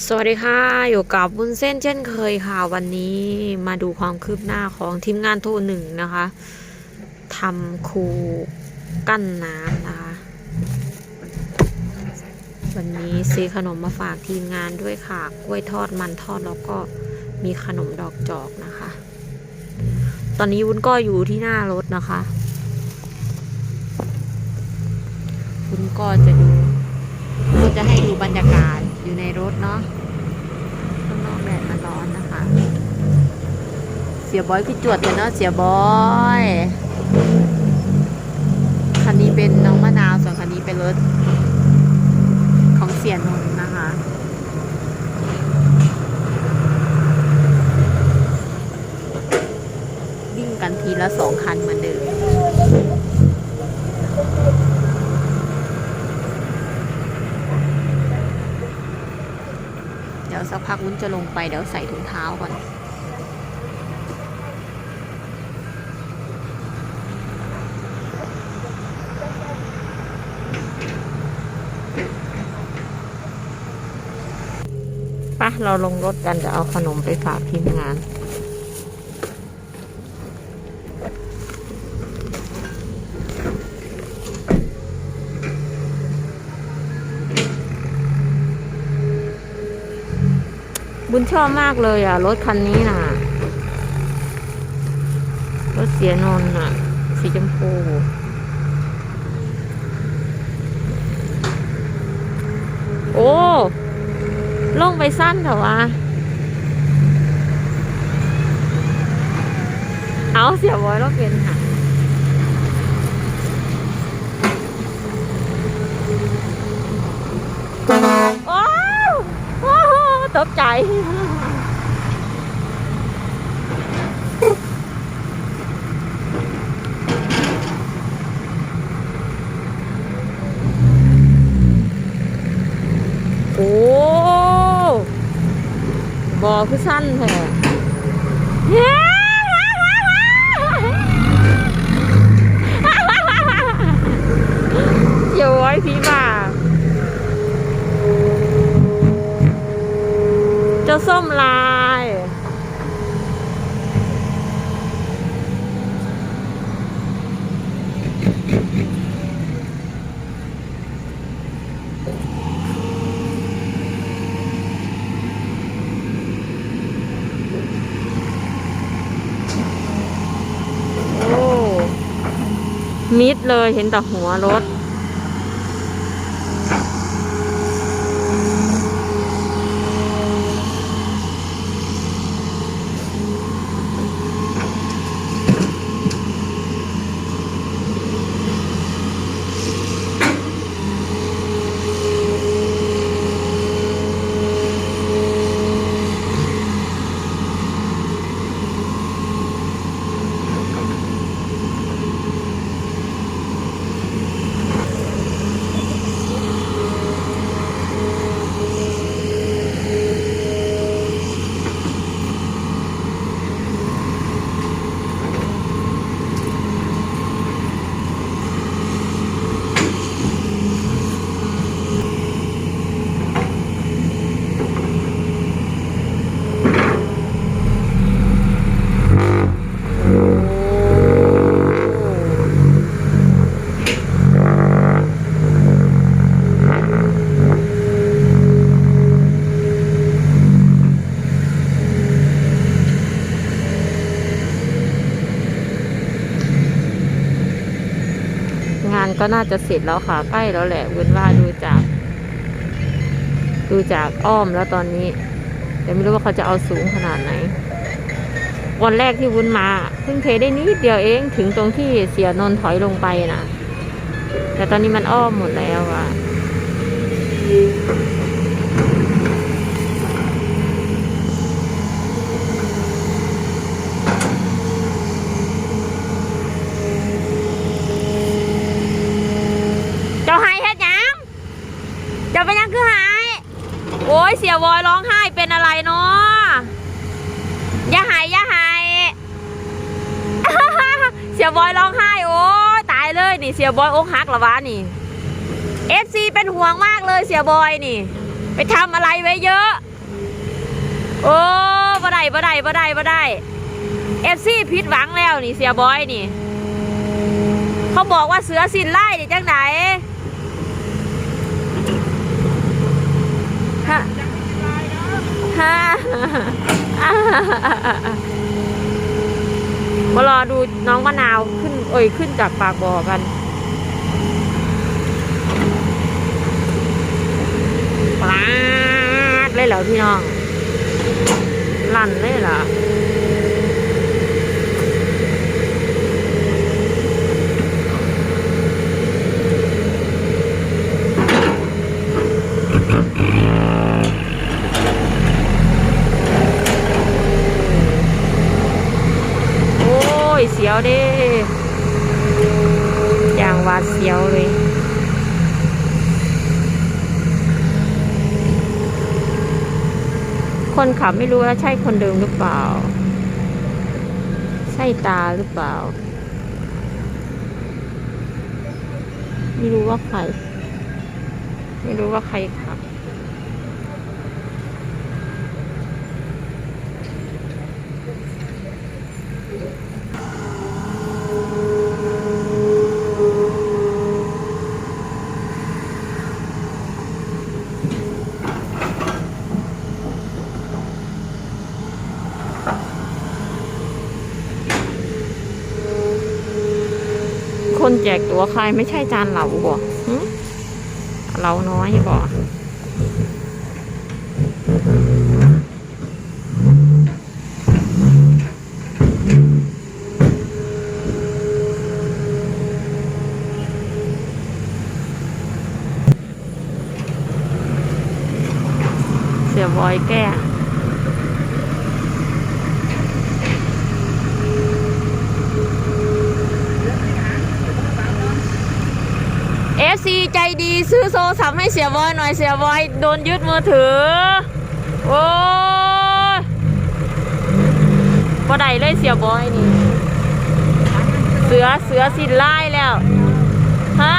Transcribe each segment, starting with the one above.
สวัสดีค่ะ อยู่กับวุ้นเส้นเช่นเคยค่ะ วันนี้มาดูความคืบหน้าของทีมงานโทรหนึ่งนะคะทำคูกั้นน้ำนะคะ วันนี้ซื้อขนมมาฝากทีมงานด้วยค่ะ กล้วยทอดมันทอดแล้วก็มีขนมดอกจอกนะคะ ตอนนี้วุ้นก็อยู่ที่หน้ารถนะคะ วุ้นก็จะดูจะให้ดูบรรยากาศ อยู่ในรถเนาะข้างนอกแดดมันร้อนนะคะ เสียบอยคือจวดกันเนาะเสียบอยคันนี้เป็นน้องมะนาวส่วนคันนี้เป็นรถของเสียนนนะคะวิ่งกันทีละสองคันเหมือนเดิม เดี๋ย วุ้นจะลงไปเดี๋ยวใส่ถุงเท้าก่อนปะเราลงรถกันจะเอาขนมไปฝากทีมงาน บุญชอบมากเลยอะ รถคันนี้น่ะ รถเสียนนอะ สีชมพูโอ้ลงไปสั้นเถอะวะ เอาเสียบอยรถเป็นค่ะ ว้าวว้ บใจ โอ้บอคือสั้นแท้เย้เดี๋ยวไว้พี่บ่า เจ้าส้มลาย โอ้ มิดเลยเห็นแต่หัวรถ ก็น่าจะเสร็จแล้วค่ะใกล้แล้วแหละเว้นว่าดูจาก ดูจากอ้อมแล้วตอนนี้แต่ไม่รู้ว่าเขาจะเอาสูงขนาดไหน วันแรกที่วุ้นมาเพิ่งเทได้นิดเดียวเองถึงตรงที่เสียนนถอยลงไปนะแต่ตอนนี้มันอ้อมหมดแล้วอะเจ้าหายเฮ็ดหยังเจ้าเป็นหยังคือหาย โอ้ยเสียวอยร้องไห้เป็นอะไรเนาะอย่าหายอย่าหายเสียบอยร้องไห้โอ้ตายเลยนี่เสียบอยอกหักหรอวะนี่เอฟซีเป็นห่วงมากเลยเสียบอยนี่ ไปทำอะไรไว้เยอะ โอ้บ่ได้บ่ได้บ่ได้บ่ได้เอฟซีผิดหวังแล้วนี่เสียบอยนี่ เขาบอกว่าเสือสินไล่นี่จังไหนฮะฮะ มารอดูน้องมะนาวขึ้น เอ่ยขึ้นจากปากบ่อกันปลาดเลยเหรอพี่น้องลั่นเลยเหรอ โอ้ย เสียวเด้อย่างหวาดเสียวเลยคนขับไม่รู้ว่าใช่คนเดิมหรือเปล่า ใช่ตาหรือเปล่า ไม่รู้ว่าใคร ไม่รู้ว่าใครขับ คนแจกตัวใครไม่ใช่จานเหลาบ่เหลาน้อยบ่เสียบอยแก้ เอฟซีใจดีซื้อโซสัมให้เสียบอยหน่อยเสียบอยโดนยึดมือถือ โอ้ยบ่ได้เลยเสียบอยนี่ เสือเสือสินไล่แล้วฮะ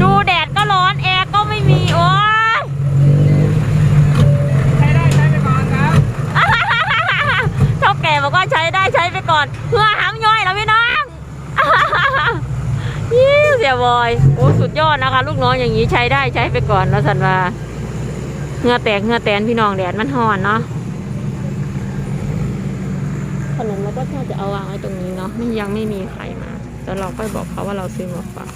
ดูแดดก็ร้อนแอร์ก็ไม่มีโอ้ยใช้ได้ใช้ไปก่อนครับเท่าแก่บอกว่าใช้ได้ใช้ไปก่อนเพื่อหำย่อยแล้วพี่น้อง สียบอย โอ้สุดยอดนะคะ ลูกน้องอย่างนี้ใช้ได้ใช้ไปก่อนแล้วสันว่าเหงือแตกเหงือแตนพี่น้องแดดมันห่อนเนาะขนมเราก็แค่จะเอาวางไว้ตรงนี้เนาะไม่ยังไม่มีใครมาแต่เราก็บอกเขาว่าเราซื้อมาฝาก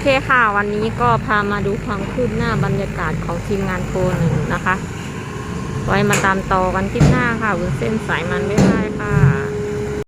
เคค่ะวันนี้ก็พามาดูความคืบหน้าบรรยากาศของทีมงานโปรหนึ่งนะคะ ไว้มาตามต่อกันคลิปหน้าค่ะวุ้นเส้นสายมันไม่ได้ค่ะ